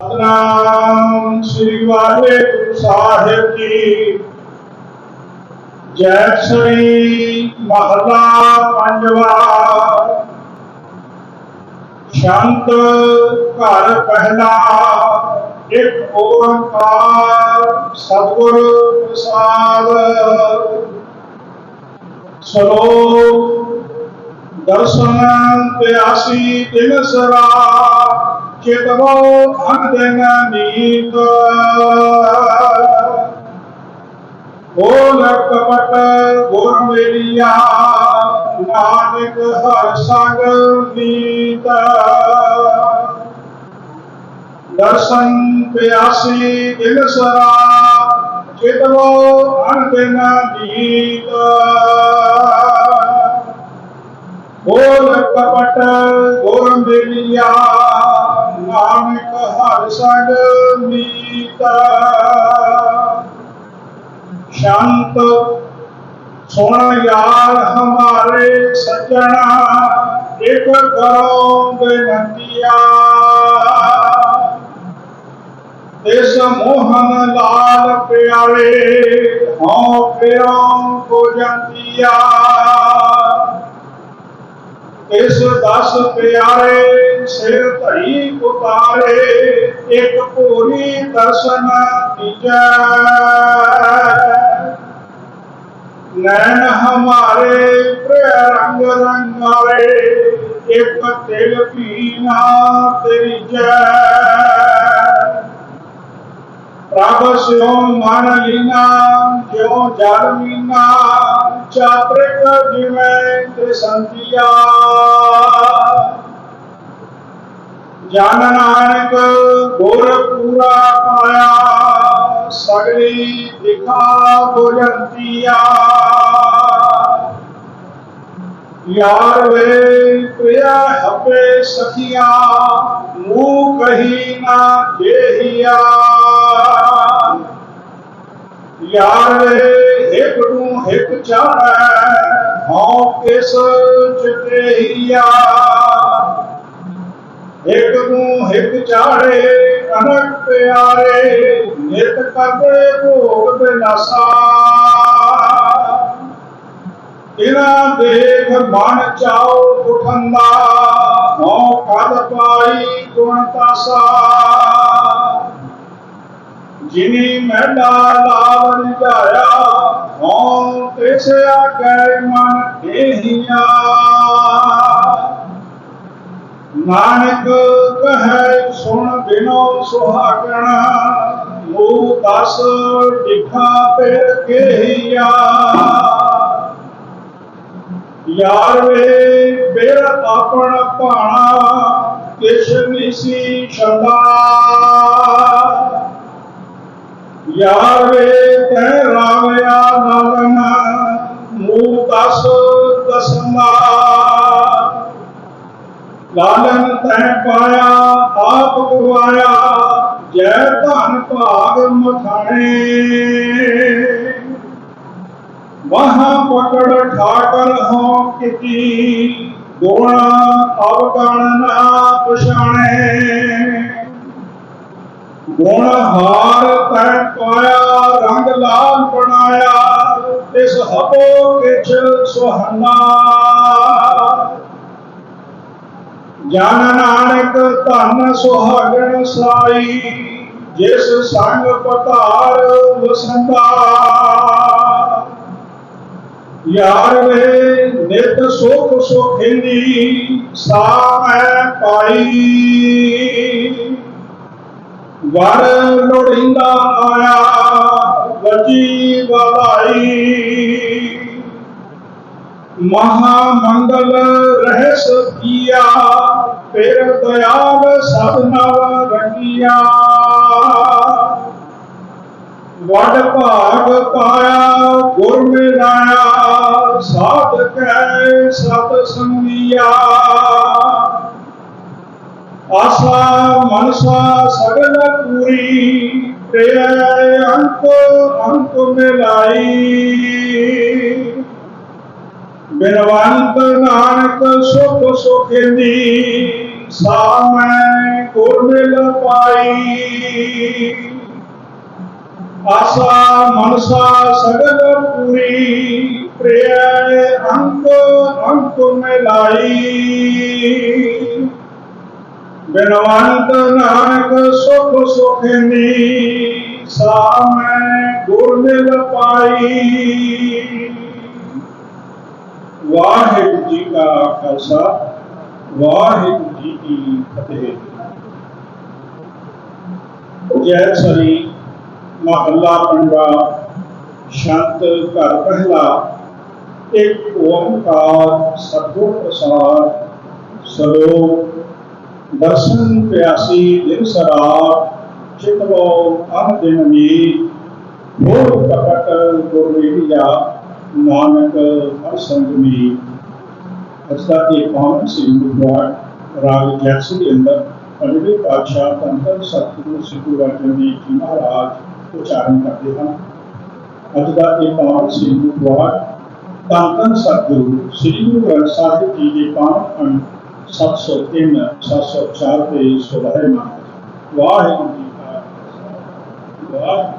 ਸਤਨਾਮ ਸ੍ਰੀ ਵਾਹਿਗੁਰੂ ਸਾਹਿਬ ਜੀ। ਜੈ ਸ੍ਰੀ ਮਹਲਾ ਪੰਜਵਾ। ਸ਼ਾਂਤ ਘਰ ਪਹਿਲਾ, ਇੱਕ ਓੰਕਾਰ ਸਤਿਗੁਰ ਪ੍ਰਸਾਦ। ਸਲੋਕ, ਦਰਸ਼ਨ ਪਿਆਸੀ ਦਿਨ ਸਰਾ ਚਿਤਵੋ ਅੰਦਨ ਨੀਤ। ਬੋਲ ਕਪਟ ਗੁਰ ਮੇਰੀਆ, ਨਾਨਕ ਹਰ ਸੰਗ ਨੀਤ ਦਰਸ਼ਨ ਪਿਆਸੀ ਦਿਨ ਸਰਾ, ਚਿਤਵੋ ਅੰਦਨ ਨੀਤ। ਬੋਲ ਕਪਟ ਗੁਰ ਮਿਲਿਆ। ਨਾਨਕ ਹਰ ਸੰਗ ਮੀਤ। ਸ਼ਾਂਤ ਸੁਣ ਯਾਰ ਹਮਾਰੇ ਸੱਜਣਾ, ਇੱਕ ਕਰੋ ਬੇਨੰਤੀਆ ਇਸ ਮੋਹਨ ਲਾਲ ਪਿਆਰੇ, ਹਉ ਪਿਓ ਕੋ ਜੰਤੀਆ ਇਸ ਦਸ ਪਿਆਰੇ ਸਿਰ ਧਈ ਉਤਾਰੇ ਇੱਕ ਭੂਰੀ ਦਰਸ਼ਨ ਦੀਜੈ ਨੈਣ ਹਮਾਰੇ ਪ੍ਰਿਯ ਰੰਗ ਰੰਗਾਰੇ ਇੱਕ ਤਿਲ ਪੀਨਾ ਤੇਰੀ ਜੈ ਪ੍ਰਭ ਸਿਓ ਮਨ ਲੀਨਾ, ਜਿਉ ਜਲ ਮੀਨਾ, ਚਾਤ੍ਰਿਕ ਜਿਵੇਂ ਤ੍ਰਿਸੰਤੀਆ ਜਨ ਨਾਨਕ ਗੁਰ ਪੂਰਾ ਪਾਇਆ, ਸਗਲੀ ਦਿਖਾ ਬੁਝੰਤੀਆ। ਯਾਰ ਵੇ ਪ੍ਰਿਆ ਹਪੇ ਸਖੀਆਂ, ਮੂੰਹ ਕਹੀ ਨਾ ਜੇਹੀਆ। ਯਾਰ ਵੇ ਇੱਕ ਨੂੰ ਇੱਕ ਚਾਹੈ, ਹਉ ਕਿਸ ਚਤੇਹੀਆ ਇੱਕ ਨੂੰ ਇੱਕ ਚਾੜੇ ਅਨਕ ਪਿਆਰੇ, ਨਿਤ ਕਰਦੇ ਭੋਗ ਬਿਨਾਸਾ ਇਹਨਾਂ ਦੇਖ ਮਨ ਚਾਉ ਉਠੰਦਾ। ਹਉ ਕਦ ਪਾਈ ਗੁਣ ਤਾਸਾ। ਜਿਨੀ ਮਹਿਲਾ ਲਾਵ ਨਿਜਾਇਆ ਹਉ ਤਿਸ ਆਗੈ ਮਨ ਦੇਹੀਆ ਨਾਨਕ ਕਹੈ, ਸੁਣ ਬਿਨੋ ਸੁਹਾਗਣਾ, ਮੂਹ ਦਸ ਦਿਖਾ ਫਿਰ ਕੇਹੀਆ। ਯਾਰ ਵੇ ਆਪਣ ਭਾਣਾ ਕਿਛ ਨਿਸੀ ਛੰਦਾ ਯਾਰ ਤੈ ਰਾਵਿਆ ਨਲਨ ਮੂਹ ਦਸ ਦਸਮਾ ਲਾਲਨ ਤੈ ਪਾਇਆ, ਆਪ ਗਵਾਇਆ ਜੈ ਧਨ ਭਾਗ ਮਖਾਣੇ ਮਹਾ ਪਕੜ ਠਾਕਰ ਹੋ ਕਿਤੀ ਗੁਣ ਅਵਗਣ ਨਾ ਪਛਾਣੇ। ਗੁਣ ਹਾਰ ਤੈ ਪਾਇਆ, ਰੰਗ ਲਾਲ ਬਣਾਇਆ, ਇਸ ਹਬੋ ਕਿਛ ਸੁਹਾਨਾ। ਜਨ ਨਾਨਕ ਧਨ ਸੁਹਾਗਣ ਸਾਈ ਜਿਸ ਸੰਗ ਪਤਾਰ ਵਸੰਦਾ। ਯਾਰ ਵੇ ਨਿਤ ਸੁਖ ਸੁਖਿੰਦੀ ਸਾ ਪਾਈ। ਵਰ ਲੋੜਿੰਦਾ ਆਇਆ ਵਜੀ ਵਾਈ ਮਹਾ ਮੰਗਲ ਰਹਿਸ ਕੀਆ, ਫਿਰ ਦਇਆਲ ਸਭ ਨਵ ਰੰਗੀਆ ਵਡ ਭਾਗ ਪਾਇਆ, ਗੁਰ ਮਿਲਾਇਆ ਸਾਧ ਕੈ ਸਤ ਸੰਗੀਆ। ਆਸਾ ਮਨਸਾ ਸਗਲ ਪੂਰੀ ਤੇਰੇ ਅੰਤ ਅੰਤ ਮਿਲਾਈ। ਬਿਨਵੰਤ ਨਾਨਕ ਸੁਖ ਸੁਖਿੰਦੀ, ਸਾਮੈ ਗੁਰ ਮਿਲ ਪਾਈ। ਆਸਾ ਮਨਸਾ ਸਗਲ ਪੂਰੀ ਪ੍ਰਿਯ ਅੰਕ ਅੰਕ ਮਿਲਾਈ ਬਿਨਵੰਤ ਨਾਨਕ ਸੁਖ ਸੁਖਨੀ ਸਾਮੈ ਗੁਰ ਮਿਲ ਪਾਈ ਵਾਹਿਗੁਰੂ ਜੀ ਕਾ ਖਾਲਸਾ ਵਾਹਿਗੁਰੂ ਜੀ ਕੀ ਫਤਿਹ ਜੈ ਸ੍ਰੀ ਮਹੱਲਾ ਪੰਜਵਾ ਸ਼ੰਤ ਘਰ ਪਹਿਲਾ, ਇੱਕ ਓੰਕਾਰ ਸਤਿਗੁਰ ਪ੍ਰਸਾਦ ਸਲੋਕ ਦਰਸ਼ਨ ਪਿਆਸੀ ਦਿਨ ਸਰਾਬ ਚਿਤਵੋ ਅਨ ਦਿਨ ਮੀ ਮੋਹ ਕਪਟ ਗੁਰਵੇਦੀਆ ਨਾਨਕ ਹਰ ਸੰਗਮੀ ਅਸਦਾ ਕੇ ਪਾਵਨ ਸਿੰਘ ਗੁਰਦੁਆਰ ਰਾਗ ਜੈਸੀ ਦੇ ਅੰਦਰ ਅਜਿਹੇ ਪਾਤਸ਼ਾਹ ਤੰਤਰ ਸਤਿਗੁਰੂ ਸਿੱਖੂ ਵਰਜਨ ਦੀ ਜੀ ਮਹਾਰਾਜ ਉਚਾਰਨ ਕਰਦੇ ਹਨ। ਅੱਜ ਦਾ ਇਹ ਪਾਠ ਪਾਵਨ ਸਿੰਘ ਗੁਰਦੁਆਰ ਤੰਤਰ ਸਤਿਗੁਰੂ ਸ੍ਰੀ ਗੁਰੂ ਗ੍ਰੰਥ ਸਾਹਿਬ ਜੀ ਦੇ ਪਾਵਨ ਅੰਗ 703 704 ਤੇ 16 ਮਾਨ ਵਾਹਿਗੁਰੂ ਜੀ ਕਾ ਵਾਹਿਗੁਰੂ